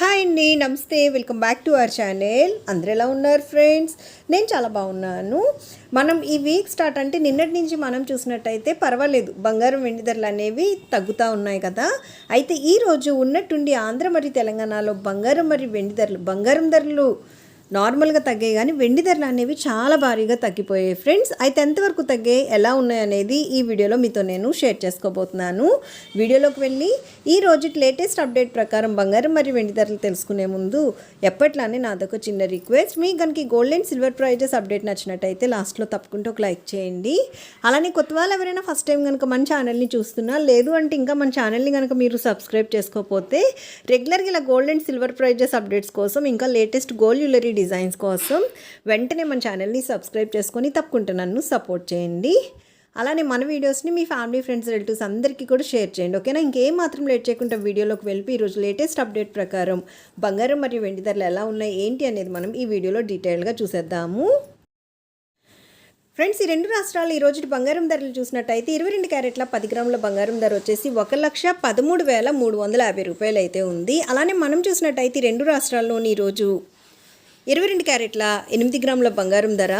Hi అండి నమస్తే. Welcome back to our channel. అందరు ఎలా ఉన్నారు ఫ్రెండ్స్? నేను చాలా బాగున్నాను. మనం ఈ వీక్ స్టార్ట్ అంటే నిన్నటి నుంచి మనం చూసినట్టయితే పర్వాలేదు. బంగారం వెండి ధరలు అనేవి తగ్గుతూ ఉన్నాయి కదా. అయితే ఈరోజు ఉన్నట్టుండి ఆంధ్ర మరియు తెలంగాణలో బంగారం మరియు వెండి ధరలు బంగారం ధరలు నార్మల్గా తగ్గాయి కానీ వెండి ధరలు అనేవి చాలా భారీగా తగ్గిపోయాయి. ఫ్రెండ్స్ అయితే ఎంతవరకు తగ్గాయి ఎలా ఉన్నాయి అనేది ఈ వీడియోలో మీతో నేను షేర్ చేసుకోబోతున్నాను. వీడియోలోకి వెళ్ళి ఈ రోజు లేటెస్ట్ అప్డేట్ ప్రకారం బంగారం మరియు వెండి ధరలు తెలుసుకునే ముందు ఎప్పట్లానే నాదొక చిన్న రిక్వెస్ట్. మీ కనుక gold and silver prizes update నచ్చినట్టయితే లాస్ట్లో తప్పకుండా ఒక లైక్ చేయండి. అలానే కొత్త వాళ్ళు ఎవరైనా ఫస్ట్ టైం కనుక మన ఛానల్ని చూస్తున్నా లేదు అంటే ఇంకా మన ఛానల్ని కనుక మీరు సబ్స్క్రైబ్ చేసుకోకపోతే రెగ్యులర్గా ఇలా gold and silver prizes updates కోసం ఇంకా లేటెస్ట్ గోల్డ్ జ్యువెలరీ డిజైన్స్ కోసం వెంటనే మన ఛానల్ని సబ్స్క్రైబ్ చేసుకొని తప్పకుండా నన్ను సపోర్ట్ చేయండి. అలానే మన వీడియోస్ని మీ ఫ్యామిలీ ఫ్రెండ్స్ రిలేటివ్స్ అందరికీ కూడా షేర్ చేయండి ఓకేనా? ఇంకేం మాత్రం లేట్ చేయకుండా వీడియోలోకి వెళ్ళి ఈరోజు లేటెస్ట్ అప్డేట్ ప్రకారం బంగారం మరియు వెండి ధరలు ఎలా ఉన్నాయి ఏంటి అనేది మనం ఈ వీడియోలో డీటెయిల్గా చూసేద్దాము. ఫ్రెండ్స్ ఈ రెండు రాష్ట్రాలు ఈ రోజు బంగారం ధరలు చూసినట్టయితే ఇరవై రెండు క్యారెట్ల పది గ్రాముల బంగారం ధర వచ్చేసి ఒక లక్ష పదమూడు వేల మూడు వందల యాభై రూపాయలు అయితే ఉంది. అలానే మనం చూసినట్టయితే రెండు రాష్ట్రాల్లోని ఈరోజు ఇరవై రెండు క్యారెట్ల ఎనిమిది గ్రాముల బంగారం ధర.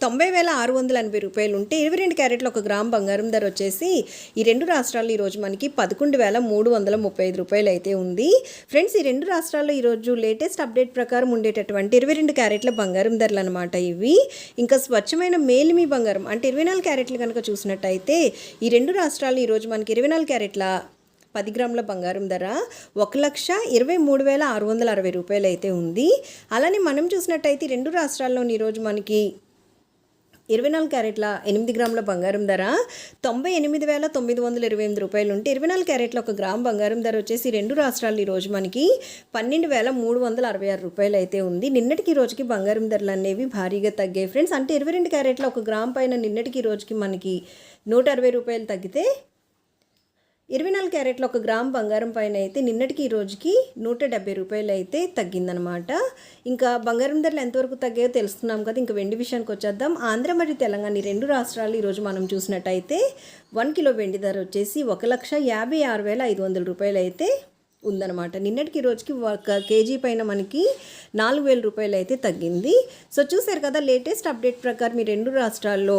తొంభై వేల ఆరు వందల ఎనభై రూపాయలు ఉంటే ఇరవై రెండు క్యారెట్ల ఒక గ్రామ్ బంగారం ధర వచ్చేసి ఈ రెండు రాష్ట్రాల్లో ఈరోజు మనకి పదకొండు వేల మూడు వందల ముప్పై ఐదు రూపాయలు అయితే ఉంది. ఫ్రెండ్స్ ఈ రెండు రాష్ట్రాల్లో ఈరోజు లేటెస్ట్ అప్డేట్ ప్రకారం ఉండేటటువంటి ఇరవై రెండు క్యారెట్ల బంగారం ధరలు అనమాట ఇవి. ఇంకా స్వచ్ఛమైన మేలిమి బంగారం అంటే ఇరవై నాలుగు క్యారెట్లు కనుక చూసినట్టయితే ఈ రెండు రాష్ట్రాలు ఈరోజు మనకి ఇరవై నాలుగు క్యారెట్ల పది గ్రాముల బంగారం ధర ఒక లక్ష ఇరవై మూడు వేల ఆరు వందల అరవై రూపాయలు అయితే ఉంది. అలానే మనం చూసినట్టయితే రెండు రాష్ట్రాల్లోని ఈరోజు మనకి ఇరవై నాలుగు క్యారెట్ల ఎనిమిది గ్రాముల బంగారం ధర తొంభై ఎనిమిది వేల తొమ్మిది వందల ఇరవై ఎనిమిది రూపాయలు ఉంటే ఇరవై నాలుగు క్యారెట్ల ఒక గ్రామ్ బంగారం ధర వచ్చేసి రెండు రాష్ట్రాలు ఈరోజు మనకి పన్నెండు వేల మూడు వందల అరవై ఆరు రూపాయలు అయితే ఉంది. నిన్నటికి రోజుకి బంగారం ధరలు అనేవి భారీగా తగ్గాయి. ఫ్రెండ్స్ అంటే ఇరవై రెండు క్యారెట్ల ఒక గ్రామ్ పైన నిన్నటికి రోజుకి మనకి నూట అరవై రూపాయలు తగ్గితే ఇరవై నాలుగు క్యారెట్ల ఒక గ్రామ్ బంగారం పైన అయితే నిన్నటికి ఈ రోజుకి నూట డెబ్బై రూపాయలు అయితే తగ్గిందనమాట ఇంకా బంగారం ధరలు ఎంతవరకు తగ్గాయో తెలుసుకున్నాం కదా ఇంకా వెండి విషయానికి వచ్చేద్దాం. ఆంధ్ర మరియు తెలంగాణ ఈ రెండు రాష్ట్రాలు ఈరోజు మనం చూసినట్టయితే వన్ కిలో వెండి ధర వచ్చేసి ఒక లక్ష యాభై ఆరు వేల ఐదు వందల రూపాయలు అయితే ఉందన్నమాట. నిన్నటికి రోజుకి ఒక కేజీ పైన మనకి నాలుగు వేల రూపాయలు అయితే తగ్గింది. సో చూసారు కదా లేటెస్ట్ అప్డేట్ ప్రకారం ఈ రెండు రాష్ట్రాల్లో